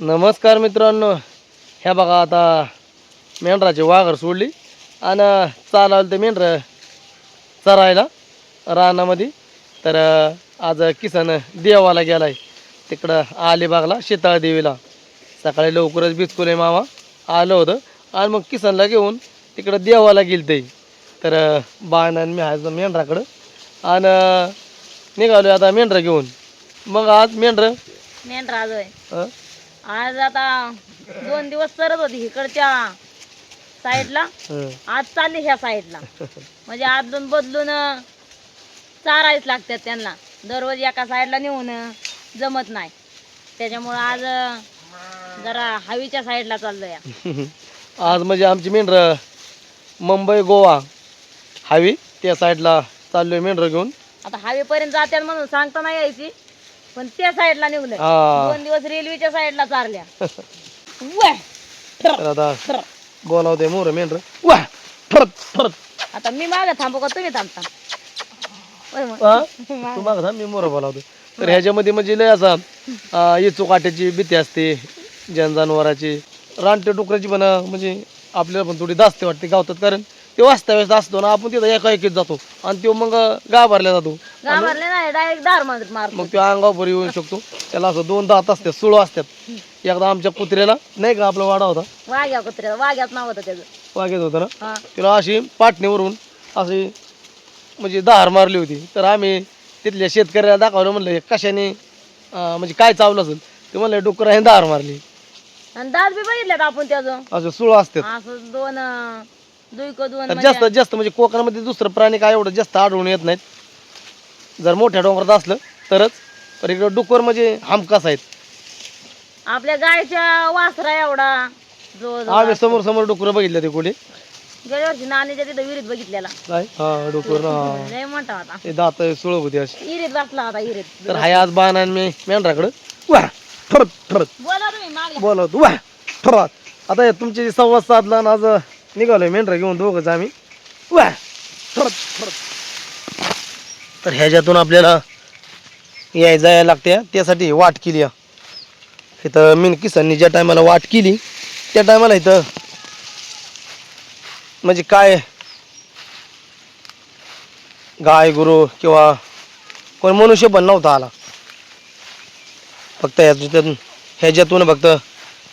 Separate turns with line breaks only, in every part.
नमस्कार मित्रांनो. ह्या बघा आता मेंढराची वाघर सोडली आणि चालवलं ते मेंढर चरायला रानामध्ये. तर आज किसन देवाला गेलाय. तिकडं अलिबागला शेताळ देवीला सकाळी लवकरच बिचकुले मामा. आलं होतं. आणि मग किसनला घेऊन तिकडं देवाला गेलं ते तर अं, बाण आणि मी आहे मेंढराकडं. आणि निघालो आता मेंढरं घेऊन. मग आज मेंढरं?
मेंढरा आज आता दोन दिवस सरत होती इकडच्या साईडला. आज चालली ह्या साईडला. म्हणजे आदलून बदलून चारायच लागतात त्यांना. दररोज एका साईडला नेऊन जमत नाही. त्याच्यामुळं आज जरा हवीच्या साईडला चाललोय.
आज म्हणजे आमची मेंढरं मुंबई गोवा हवी त्या साईडला चाललोय मेंढरं घेऊन.
आता हवेपर्यंत जात्यात म्हणून सांगता नाही यायची. पण त्या साईडला निघलं
हा.
दोन दिवस रेल्वेच्या साईडला चालल्या वॅ!
तर आता. बोलावते मोर वा फरत
आता मी मागे थांबू का? तुम्ही थांबता. होय मग.
हा? तू माग थांब मी मोर बोलावतो. तर ह्याच्यामध्ये म्हणजे लय असा अं, इचू काट्याची भीती असते जन जनावराची. रानटे डुकराची पण अं, म्हणजे आपल्याला पण थोडी दासते वाटते गावतात कारण ते व्यस्त असतो ना आपण तिथं एका एकीत जातो. आणि तो मग गाभारला जातो.
घाबरले नाही डायरेक्ट दार मार मारतो.
मग तो अंगावर येऊ शकतो. त्याला असं दोन दात असतात सुळो असतात. एकदा आमच्या कुत्र्याला नाही का आपला वाडा होता?
वाघ्या कुत्र्या वाघ्यात नाव होतं त्याचं.
वागेत होतं ना?
हा.
तिला अशी पाटणीवरून अशी म्हणजे दहार मारली होती. तर आम्ही तिथल्या शेतकऱ्याला दाखवलं म्हणलं हे कशाने अं, म्हणजे काय चावलं असेल? ते म्हणलं डुकराने दहार मारली.
आणि दात बी बघितल्यात आपण त्याचं.
असं सुळ असतात.
असं अं, दोन
तर
म्हणजे
जास्त जास्त म्हणजे कोकणामध्ये दुसरं प्राणी काय एवढं जास्त आढळून येत नाहीत. जर मोठ्या डोंगरात असलं तरच. पण इकडं डुकर म्हणजे हमखास आहेत.
आपल्या गायच्या वासरा एवढा.
आम्ही समोर समोर डुकरं बघितलं ते कुठे?
गेल्या वर्षी नानीच्या तिथं विहिरीत बघितलेला.
काय हा डुकर
लय मोठा होता.
ते दात सुळ होती अशी.
विहिरीत बसला होता विहिरीत.
तर हाय आज बाण आणि मी मेंढराकडं. वा ठरत ठरत.
बोला तुम्ही
वा ठरत आता तुमचे संवाद साधला आणि आज निघालोय मेंढरा घेऊन दोघंच आम्ही वा थोडं थोडं. तर ह्याच्यातून आपल्याला याय जायला लागते. त्यासाठी वाट केली. इथं मीन किसांनी ज्या टायमाला वाट केली त्या टायमाला इथं म्हणजे काय गाय गुरु किंवा कोण मनुष्य पण नव्हता आला. फक्त ह्याच्यातून ह्याच्यातून फक्त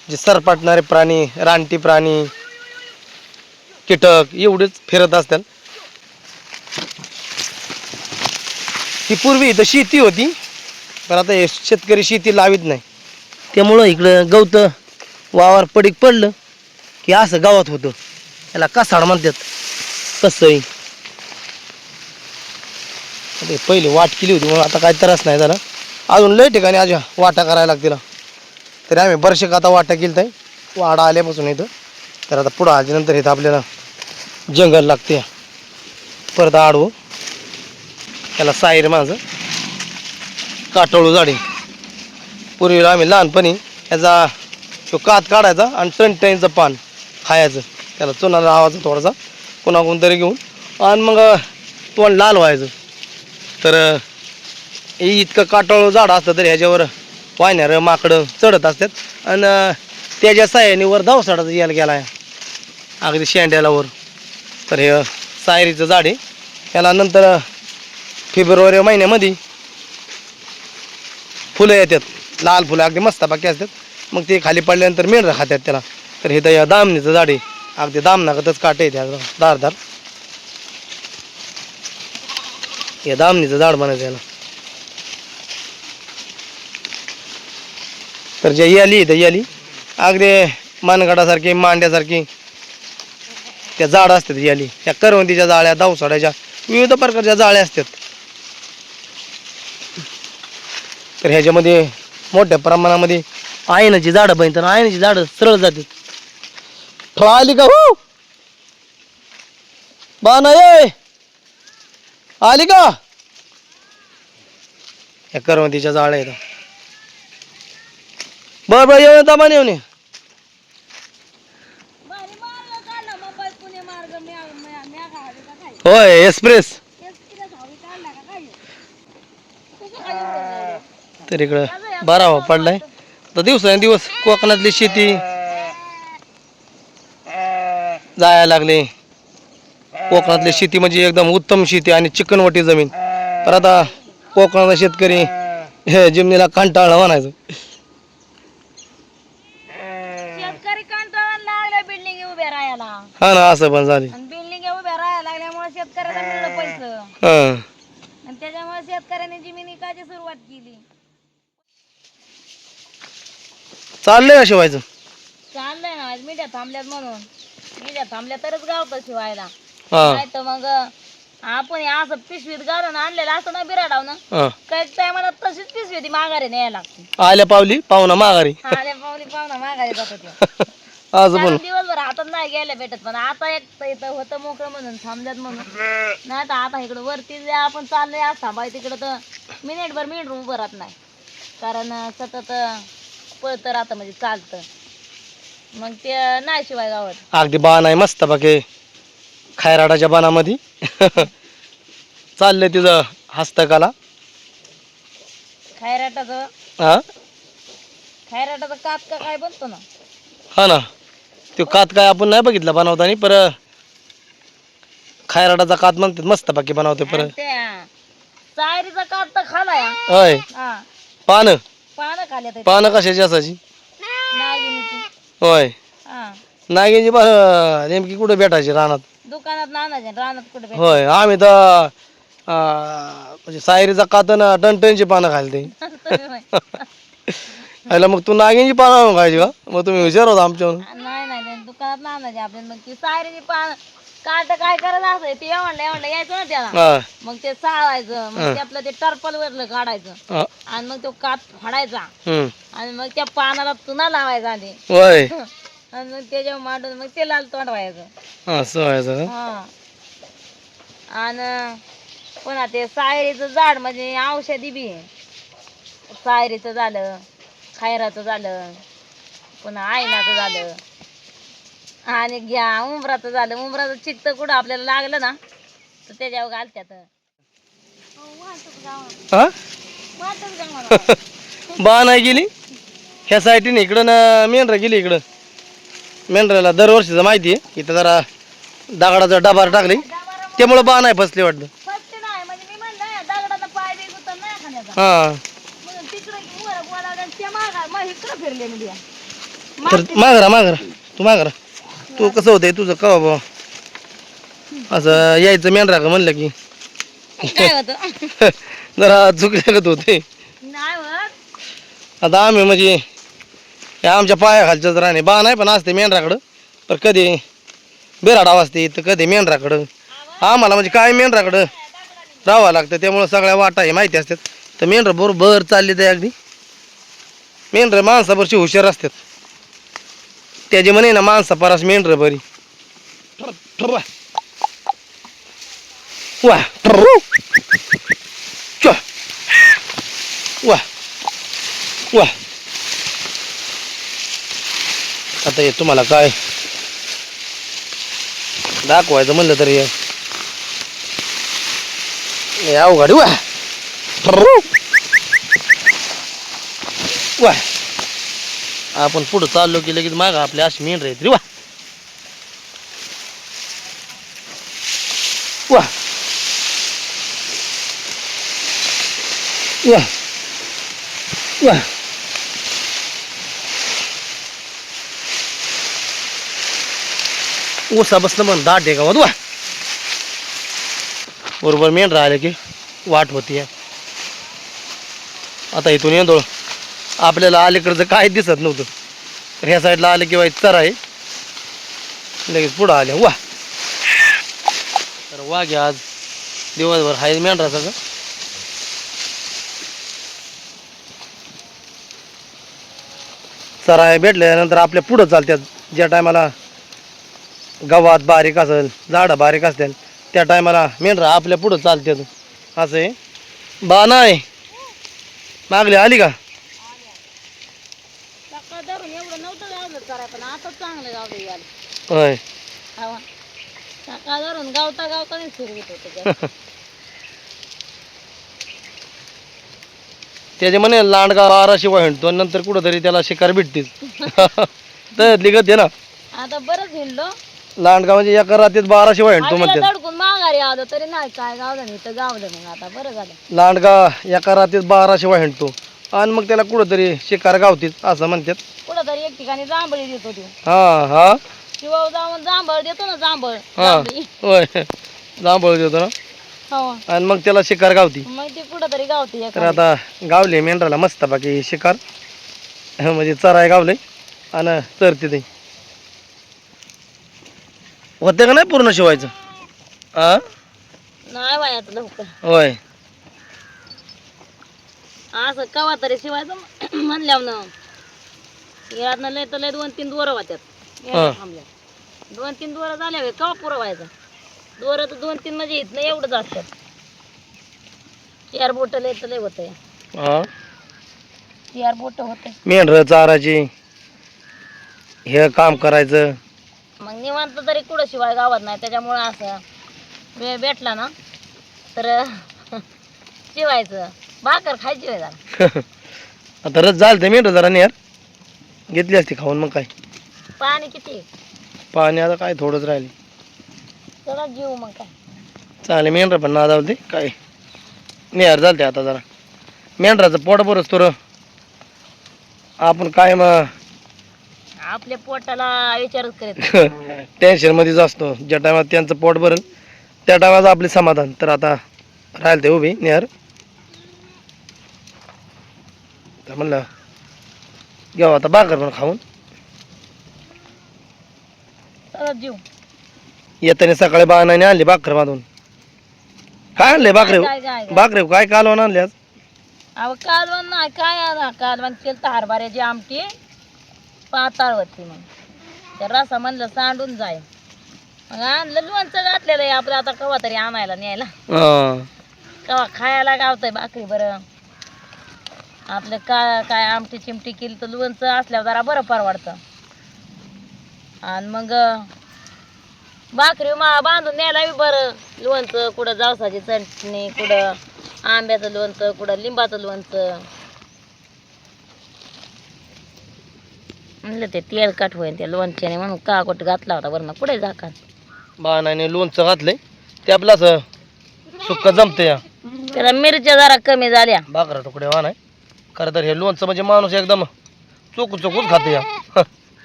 जे सरपाटणारे प्राणी रानटी प्राणी कीटक एवढेच फिरत असतात. ती पूर्वी इथं शेती होती पण आता हे शेतकरी शेती लावित नाही. त्यामुळं इकडं गवत वावर पडीक पडलं की असं गावात होतं. याला कसाड म्हणतात. कसंही. आता पहिले वाट केली होती म्हणून आता काही त्रास नाही झाला. अजून लय ठिकाणी आज वाटा करायला लागतील. तरी आम्ही बरेचसे आता वाटा केलं तर वाडा आल्यापासून इथं. तर आता पुढं आल्यानंतर इथं आपल्याला जंगल लागते परत आडवं. त्याला साईर माझं काटोळू झाडी. पूर्वीला आम्ही लहानपणी याचा तो कात काढायचा आणि टणटणीचं पान खायचं. त्याला चुनाला लावायचा थोडासा कोणाकडून तरी घेऊन आणि मग तोंड लाल व्हायचं. तर हे इतकं काटाळू झाड असतं तर ह्याच्यावर वाहणारं माकडं चढत असतात. आणि त्याच्या साह्याने वर धावसाडाचा यायला गेला आहे अगदी शेंड्याला वर. तर हे सायरीचं झाड आहे. त्याला नंतर फेब्रुवारी महिन्यामध्ये फुलं येतात. लाल फुलं अगदी मस्त बाकी असतात. मग ते खाली पडल्यानंतर मेंढरं खातात त्याला. तर हे तर या दामणीचं झाड आहे. अगदी दामनागतच काटे आहे त्या दार दार. हे दामणीचं झाड म्हणायचं याला. तर जे याली तर याली. अगदी मानगडासारखी मांड्यासारखी त्या झाड असतात याली त्या करवंदीच्या जाळ्या दावसाड्याच्या विविध प्रकारच्या जाळ्या असतात. तर ह्याच्यामध्ये मोठ्या प्रमाणामध्ये आयनाची झाडं पाहिजे आयनाची झाडं सरळ जातात. फळ आली का हो? बाना ये आली का? या करवंदीच्या जाळ्या आहेत. बर बर येऊन दामान येऊन होय एक्सप्रेस? तर इकडं बारावा पडलाय. तर दिवसेंदिवस कोकणातली शेती जायला लागले. कोकणातली शेती म्हणजे एकदम उत्तम शेती आणि चिकनवटी जमीन. तर आता कोकणातला शेतकरी हे जिमनीला कंटाळा म्हणायचं. हा ना असं पण झाले
आणि बिल्डिंग उभ्या राहायला पैसे.
हां.
आणि त्याच्यामुळे शेतकऱ्याने जमीन विकायची सुरुवात केली?
चाललंय का शिवायचं?
चाललंय ना मीडिया थांबल्यात म्हणून. मीडिया थांबल्या तरच गावतं शिवायला.
हां.
नाही तर मग आपण हे असं पिशवीत घालून आणलेलं असं ना बिराडाव ना
हां.
काही टायमाला तशीच पिशवी ती माघारी न्यायला लागते.
आल्या पावली पाहुणा माघारी.
आल्या पावली पाहुणा माघारी जात
असं पण
कारण हातात नाही गेल्या भेटत पण आता एक तर इथं होतं मोकळं म्हणून थांबल्यात म्हणून. नाही तर आता इकडं वरती जे आपण चाललोय आज थांबाय तिकडं तर मिनिटभर मिनिट उभं राहत नाही. कारण सतत पळतं राहतं म्हणजे चालतं. मग ते नाही शिवाय गावात.
अगदी बाण आहे मस्त बाकी. खायराडाच्या बाणामध्ये. चाललंय तिचं हस्तकला.
खैराटाचं
हा?
खैराटाचा कात का काय बनतो ना?
हा ना. तो कात काय आपण नाही बघितला बनवताना पर खायराडाचा कात म्हणतात मस्त बाकी बनवते पर
आणि कात तर खालाय.
होय.
हा.
पानं?
पानं खाल्या तर
पानं कशाची असायची?
नागिनीची.
होय.
हा.
नागिनची पानं नेमकी कुठे भेटायची रानात?
दुकानात नानाचे रानात कुठे भेट
होय. आम्ही तर अं, म्हणजे सायरीचा कातन टनटनची पानं खायला ते आयला मग तू नागिनची पानं खायची का मग तुम्ही हुशार होता आमच्यावर
नाही नाही ते दुकानात आपल्या मग ती सायरीची पान काट काय करायचं असं ते एवढलं एवढलं यायचं ना त्याला
हा
मग ते चाळायचं मग ते आपलं ते टर्पल वरलं काढायचं
हा.
आणि मग तो कात फाडायचा
हम्म.
आणि मग त्या पानाला चुना लावायचा आधी
होय
आणि मग त्याच्यावर मांडून मग ते लाल तोंड व्हायचं
असं व्हायचं का?
हा आणि पुन्हा ते सायरीचं झाड म्हणजे औषधी बी आहे. सायरीचं झालं खैराचं झालं पुन्हा आयनाचं झालं. आणि घ्या उमराचं झालं. उमराचं चित्त कुठं आपल्याला लागलं ना तर त्याच्यावर घालत्यात.
हा बा नाही गेली? ह्या साईडीने इकडं ना मेंढरा गेली इकडं. मेंढराला दरवर्षीचं माहिती आहे. इथं जरा दगडाचा डबार टाकले. त्यामुळं बा नाही फसले वाटतं.
फक्त नाही म्हणजे मी म्हणलं दगडाचा पाय बी गुतन नाही खाण्याचा
हा
म्हणून तिकडे वर बोलावलं आणि त्या मागा मग इकडं फिरले मी त्या.
तर माघरा माघरा तू माघरा तू कसं होतंय तुझं? कवा बाबा असं यायचं मेंढरा का म्हणलं की.
काय होतं?
जरा चुकल्यागत होते
नाही होत.
आता आम्ही म्हणजे हे आमच्या पायाखालच्याच राहणे. बा नाही पण असते मेंढराकडं पण कधी बिराडाव असते तर कधी मेंढराकडं आम्हाला म्हणजे काय मेंढराकडं राहावं लागतं त्यामुळं सगळ्या वाटा हे माहिती असतात. तर मेंढर बरोबर चालली ते अगदी. मेंढर माणसाभरची हुशार असतात. त्याची म्हणे ना माणसा परास मेंढर बरी. वा च. वा वा. आता हे तुम्हाला काय? दाखवायचं म्हणलं तरी अवघड वा. वा. आपण पुढं चाललो की लगेच माग आपल्या अशी मेन राहत रे वा. वा. वा. वा. ऊसा बसलं म्हण दाट आहे गावात वा. बरोबर मेन राहिले की वाट होती. आता इथून येंदोळ आपल्याला अलीकडचं काय दिसत नव्हतं. तर ह्या साईडला आलं की वाईट आहे. लगेच पुढं आले. वा. तर वा घ्या आज. दिवसभर हाय मेंढरा सगळं चराय भेटल्यानंतर आपल्या पुढं चालतात ज्या टायमाला गवात बारीक असेल झाडं बारीक असतील त्या टायमाला मेंढरा आपल्या पुढं चालतात असं आहे. बा नाही मागली आली का
सकाळ धरून एवढं नव्हतं गावलं कराय पण आता चांगलं गावलं यायला
होय.
हवा. सकाळ धरून गावता गावता होत.
त्याचे म्हणे लांडगा बाराशे आणि नंतर कुठंतरी त्याला शिकार भेटतील. तर लिगत आहे ना.
आता बरंच हिंडलो
लांडगा म्हणजे एका रात्रीत बाराशे वाहिणतो
आजीला
म्हणतात.
धडकून माघारी आलो तरी नाही काय गावलं नाही तर गावलं मग आता बरं झालं.
लांडगा एका रात्रीत बाराशे वाहिणतो आणि मग त्याला कुठंतरी शिकार गावतील असं म्हणतात.
कुठं तरी एक ठिकाणी जांभळी देतो तू.
हा हा.
शिवाय जाऊन जांभळ देतो ना जांभळ.
हा.
जांभळी.
होय. जांभळ देतो ना.
हो.
आणि मग त्याला शिकार गावती.
मग ती तरी गावते
तर
एखादी.
आता गावले मेंढराला मस्त बाकी शिकार. म्हणजे चराय गावले. आणि चरते ते. होते का नाही पूर्ण शिवायचं? हा
नाही लवकर.
होय.
असं कवा तरी शिवायचं म्हणल्यावर ना. लय तर लय दोन तीन दोरं वाट्यात. थांबल्या. दोन तीन दोरं झाल्या कवा पुरवायचं दोरं तर दोन तीन म्हणजे इथनं एवढंच असतात. चार बोट लय तर लय होत चार बोट होत
मेंढर चाराची हे काम करायचं.
मग निवांत तरी कुठं शिवाय गावात नाही त्याच्यामुळं असं वेळ भेटला ना तर शिवायचं. भाकर खायची वेळ जरा.
आता रस झालं ते मेंढर जरा नेर घेतली असती खाऊन मग काय?
पाणी किती?
पाणी आता काय थोडंच राहिले
जरा जीव मग काय.
चांगले मेंढर पण नादावलं ते काय? नेहर झालं ते आता जरा. मेंढराचं पोट बरंच तर आपण काय मग
आपल्या पोटाला विचारच करीत
टेन्शन मध्येच असतो. ज्या टायमात त्यांचं पोट भरेल त्या टायमाचं आपले समाधान. तर आता राहील ते उभी नेहर. तर म्हणलं घेऊ आता भाकर पण खाऊन.
जीव
येताना सकाळी बाणाने आणली भाकर बांधून काय आणले भाकरे
काय काय काय?
भाकरे काय कालवण आणले आज?
अहो कालवण नाही काय आता कालवण केलं तर हरभऱ्याची आमटी? पाताळ होती मग. त्या रसा म्हणलं सांडून जाय. मग आणलं लोणचं घातलेलं आहे आपलं आता कवा तरी आणायला न्यायला.
हा.
कवा खायला गावतंय भाकरी बरं. आपलं काय काय आमटी चिमटी केली तर लोणचं असल्यावर जरा बरं परवडतं. आणि मग भाकरी मा बांधून न्यायला बी बरं. लोणचं कुठं जावसाची चटणी कुठं आंब्याचं लोणचं कुठं लिंबाचं लोणचं. म्हणलं ते तेल कट होईन त्या लोणच्याने म्हणून का कुठं घातला होता वरनं पुढे झाका
बाणाने लोणचं घातलंय. ते आपलं असं सुक्क जमतं या
त्याला मिरच्या जरा कमी झाल्या.
भाकरा तुकडे वाहन आहे. खरं तर हे लोणचं म्हणजे माणूस एकदम चोकू चोकूच खातो या.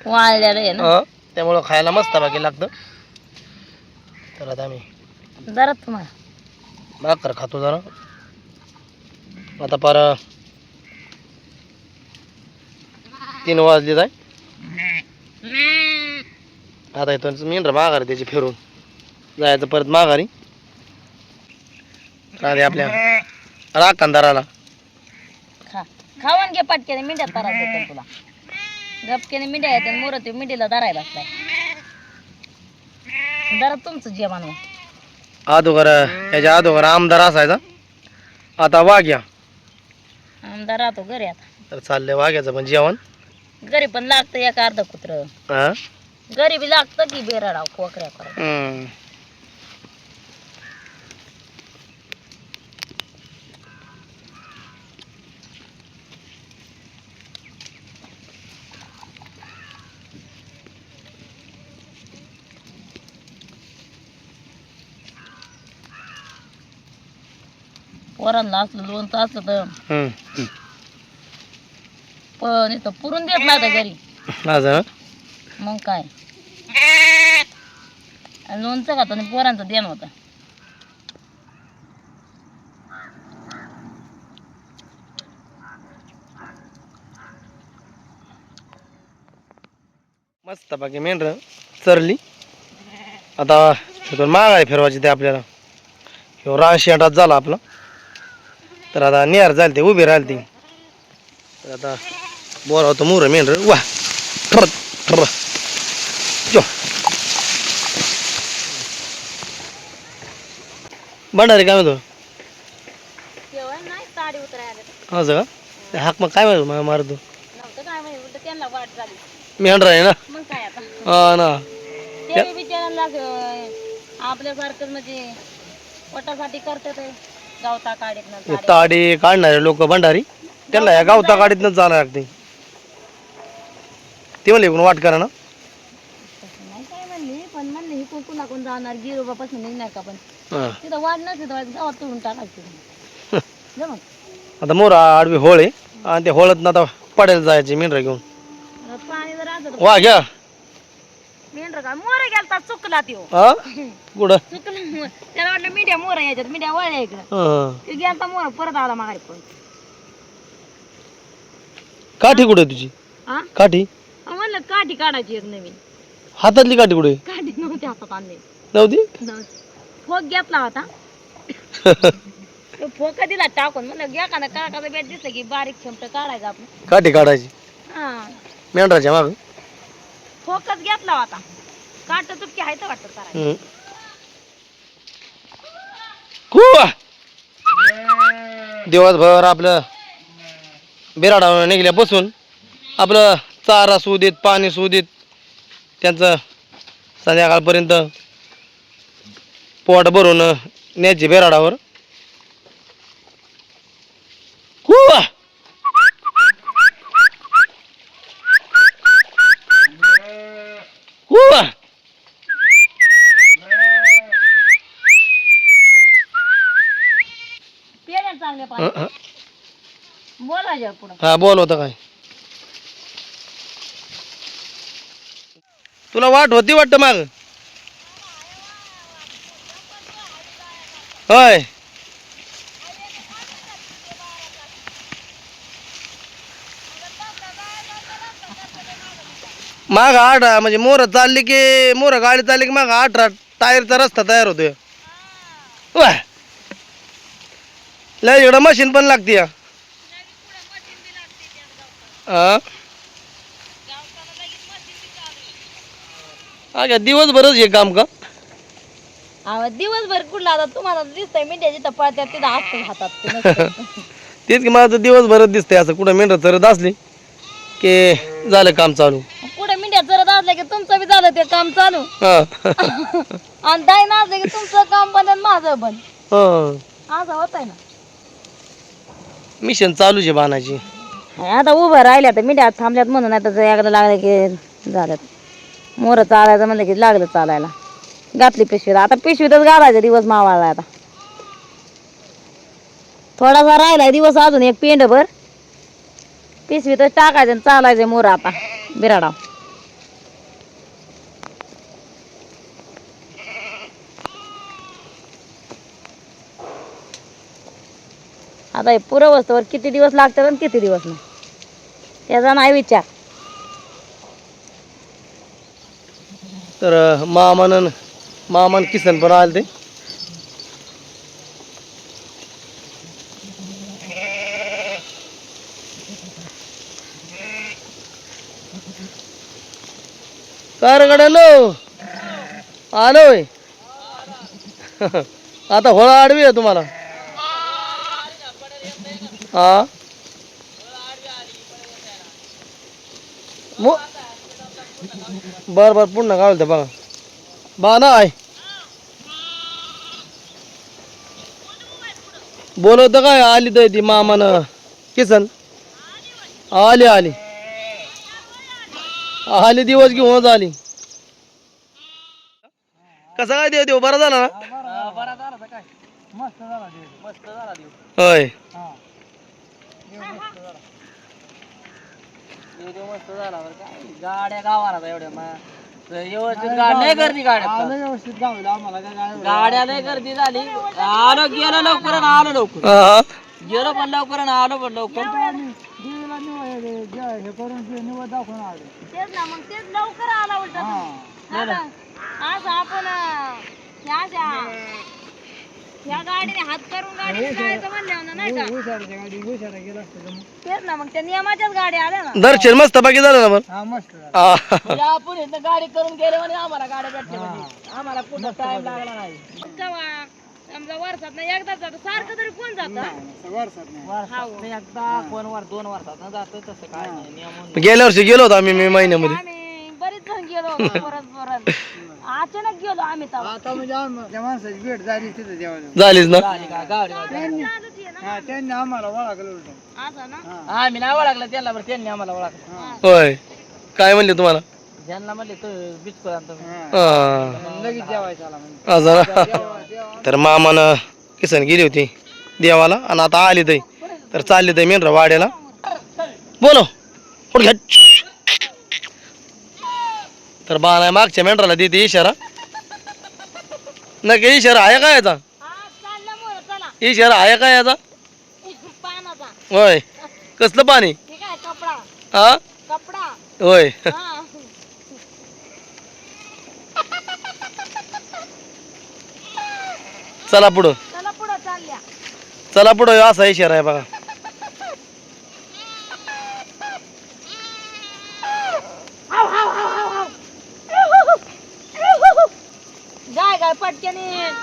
वाळलेलं आहे ना?
हा. त्यामुळं खायला मस्त बाकी लागतं. तर आता आम्ही
जरा तुम्हाला.
भाकर खातो जरा. आता पार तीन वाजले जाय आता इथून मेंढर माघारी त्याची फिरून जायचं परत माघारी. आपल्या. राखणदाराला
खा खाऊन घे पटक्याने मिंड्यात धरायचं येतं तुला. गपक्याने मिंड्या येते मोरत मिंडीला धरायला लागलाय जरा तुमचं जेवण.
अदोगर याच्या अदोगर आमदार असायचा. आता वाघ्या
आमदार राहतो घरी आता.
तर चाललंय वाघ्याचं पण जेवण.
घरी पण लागतं एक अर्ध कुत्र
हा?
घरी बी लागतं की बेराडाव कोकऱ्या करा
हम्म.
पोरांना असलं लोणचं असलं तर.
हम्म.
पण इथं पुरून देत नाही तर घरी.
असं ना?
मग काय? आणि लोणचं खातो आणि पोरांचं देण होतं.
मस्त बाकी मेंढर चरली. आता तिथून मागाय फिरवायची ते आपल्याला. ह्यो रान शेंडात झाला आपला. तर आता नेर झाली ते उभी राहिली ती तर आता बोरा होतं मुर मेंढर वा ठर ठर. भंडारी काय म्हणतो? असं का? ते हाक मग काय म्हणतो? मारतो.
माहिती झाली.
मेंढर आहे ना? हा ना.
ते बिचारांना आपल्यासारखं म्हणजे पोटासाठी करतात. गावता काढीत
ताडी काढणारे लोक भंडारी त्यांना या गावता जायला लागते ते म्हणले इकडून वाट करा ना.
तसं नाही काय म्हणली? पण म्हणले ही कोण कुणा कोण जाणार गिरोबापासून निघणार का पण.
हा.
तिथं वाढ नसते तर गावात तोडून टाकायचं. जमत
आता मोर आडवी होळ आहे आणि ते होळत ना आता पडेल जायचे मेंढरा घेऊन.
आता पाणी जर आलं तर
वा घ्या.
मेंढर का मोर गेलता चुकला त्यो.
हा? कुठं?
चुकला मोर. त्याला वाटलं मीडिया मोर यायच्यात मीडिया वळल्या इकडं.
हा.
ते गेलता मोर परत आला माघारी पण.
काठी कुठे तुझी?
हा
काठी?
अहो, म्हणलं काठी काढायची एक नवीन.
हातातली काठी कुठे
काठी नव्हती हातात आणली.
नव्हती?
नव्हती. फोक घेतला होता. तो फोका दिला टाकून म्हणलं घ्या का ना काकाचा बेट दिसलं की बारीक क्षमता काढायचा आपण.
काठी काढायची?
हा.
मेंढराच्या माग?
फोकस घेतला होता. काट तुटकी आहे तर वाटत
कुवा! दिवसभर आपलं बिराडा निघल्या बसून आपलं चारा सुदीत पाणी सुदीत त्यांचं संध्याकाळपर्यंत पोट भरून न्यायचे बेराडावर. कुवा! हं,
पुढं.
बोल होतं काय? तुला वाट होती वाटतं माग? होय. माग आठ म्हणजे मोर चालली की मोर गाडी चालली की माग आठ टायरचा रस्ता तयार होतोय. वाह. लय इकडं मशीन पण लागते या. हा? अगं दिवसभरच हे काम का?
अहो, दिवसभर कुठला आता तुम्हाला दिसतंय मिठ्याची टपाळत्या तिथं असतं हातात ते नसतं.
तेच की माझं दिवसभरच दिसतंय असं. कुठं मेंढर चरत असली की झालं काम चालू.
पुढे मिठ्या चरत असलं की तुमचं बी झालं ते काम चालू.
हा.
आणि दाई असलं की तुमचं काम बंद आणि माझं बंद.
हा.
असं होत आहे ना.
मिशन चालूच आहे बाणाची.
आता उभं राहिल्या तर मिठ्या थांबल्यात म्हणून आता जर एकदा लागलं की झालं. मोर चालायचं म्हणलं की लागलं चालायला. घातली पिशवीत. आता पिशवीतच घालायचं दिवस मावाळला आता. थोडासा राहिलाय दिवस अजून एक पेंडभर पिशवीतच टाकायचं आणि चालायचं मोर आता. बिराडाव. आता हे पुरं वस्तूवर किती दिवस लागतात आणि किती दिवस नाही? त्याचा नाही विचार.
तर अं, मामान किसन पण आले ते. कार गड्यालो आलोय. आता होळा आडवी आहे तुम्हाला. हा. मो बर बर पुन्हा काय बोलते बघा बा नाही बोलवत काय? आली तर ती मामान. किसन? आली आली. आली दिवस घेऊनच आली. कसा काय देव देव? बरा झाला ना? होय.
गाड्या गावाला एवढ्या व्यवस्थित नाही गर्दी गाड्या व्यवस्थित गाड्या नाही गर्दी झाली. आलो गेलो लवकर आणि आलो लवकर. गेलो पण लवकर आणि आलो पण लवकर.
तेच ना मग तेच लवकर आला उलटा तुम्ही. आता आज आपण अं, ह्या अशा गाडीने हात करून गाडीने जायचं म्हणल्यावर ना, नाही का? तेच ना मग त्या नियमाच्याच गाड्या आल्या ना.
दर्शन मस्त बाकी झालं ना पण हा.
म्हणजे आपण गाडी करून गेले म्हणजे आम्हाला गाड्या भेटल्या म्हणजे आम्हाला कुठं टाइम लागला नाही.
जेव्हा समजा वर्षात ना एकदा जातो. सारखं तरी कोण जात?
वर्षात एकदा कोण वर दोन वर्षात जातो तसं काय नाही. नियम
गेल्या वर्षी गेलो होतो आम्ही मे महिन्यामध्ये.
आम्ही बरेच जण गेलो होतो परत परत. अचानक गेलो आम्ही तेव्हा.
झालीच ना?
गाडी गाडी
चालूच आहे ना? असं ना?
हा. मी नाही ओळखलं त्यांना बरं त्यांनी आम्हाला ओळखलं.
होय. काय म्हणले तुम्हाला?
ज्यांना म्हणले तो बिचकोळ आणतो.
हा.
लगेच जेवायचं आला म्हणजे
असं ना? तर मामानं किसन गेली होती देवाला आणि आता आली ताई. तर चालली ताई मेनरा वाड्याला. बोलो. पुढे घ्या. तर बा नाही मागच्या मेंढराला देते इशारा. नक्की इशारा आहे का याचा? इशारा आहे का याचा? होय. कसलं पाणी? हा
कपडा?
होय. चला पुढं.
चला पुढं चालल्या.
चला पुढं असा इशारा आहे बघा
गाय गाय पटक्याने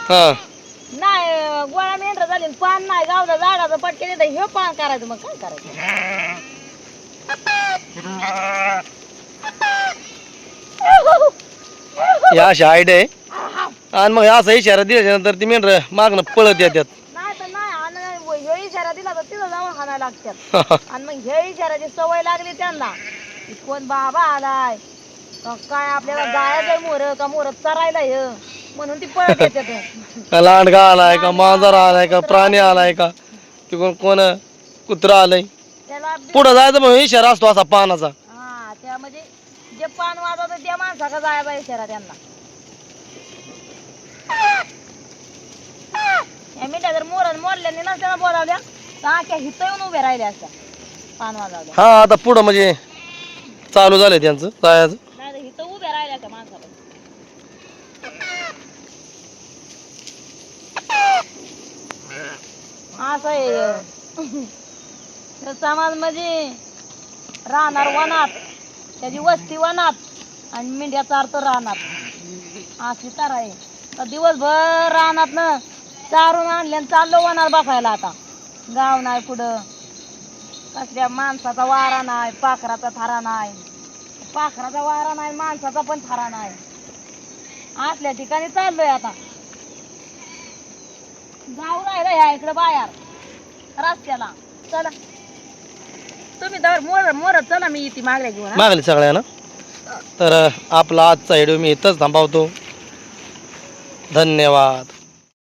हा.
नाही गोळा मेंढर झाली आणि पान नाही गावलं झाडाचं पटक्याने तर हे पान करायचं मग काय करायचं?
या अशा आयडिया आहे. आणि मग असा इशारा दिल्याच्या नंतर ती मेंढर मागणं पळत येतात.
नाही तर नाही आणि ह्यो इशारा दिला तर तिथं जाऊन हाणायला लागतात. आणि मग हे इशाराची सवय लागली त्यांना. की कोण बाबा आलाय? का काय आपल्याला जायचंय मोर? का मोर चरायला हे? म्हणून ती पळत येतात
का लांडगा आलाय का? मांजर आलाय का? प्राणी आलाय. का? किंवा कोण? कुत्रा आलाय.
त्याला
पुढं जायचं मग इशारा असतो असा पानाचा.
हा त्या म्हणजे जे पान वाजवतं त्या माणसाचा जायचा इशारा त्यांना. या मिठ्या जर मोर मोरल्याने नसत्या बोलावल्या तर आख्या हित येऊन उभे राहिले असत्या. पान वाजवल्या.
हा आता पुढं म्हणजे चालू झालंय त्यांचं जायचं.
नाही तर हित उभ्या राहिल्या त्या माणसाला. असं आहे. समाज म्हणजे राहणार वनात. त्याची वस्ती वनात. आणि मेंढ्याचा अर्थ राहणार. अशी तर आहे. तर दिवसभर राहणार ना चारून आणले चाललो वनात बसायला आता. गाव नाही कुठं कसल्या माणसाचा वारा नाही पाखराचा थारा नाही. पाखराचा वारा नाही माणसाचा पण थारा नाही. असल्या ठिकाणी चाललोय आता. जाऊ राहिलं ह्या इकडे बाहेर. रस्त्याला. चला. तुम्ही तर मोर मोर चला मी इथे मागल्या घेऊन हा.
मागले सगळ्यांना तर आपला आजचा व्हिडिओ मी इथंच थांबवतो. धन्यवाद.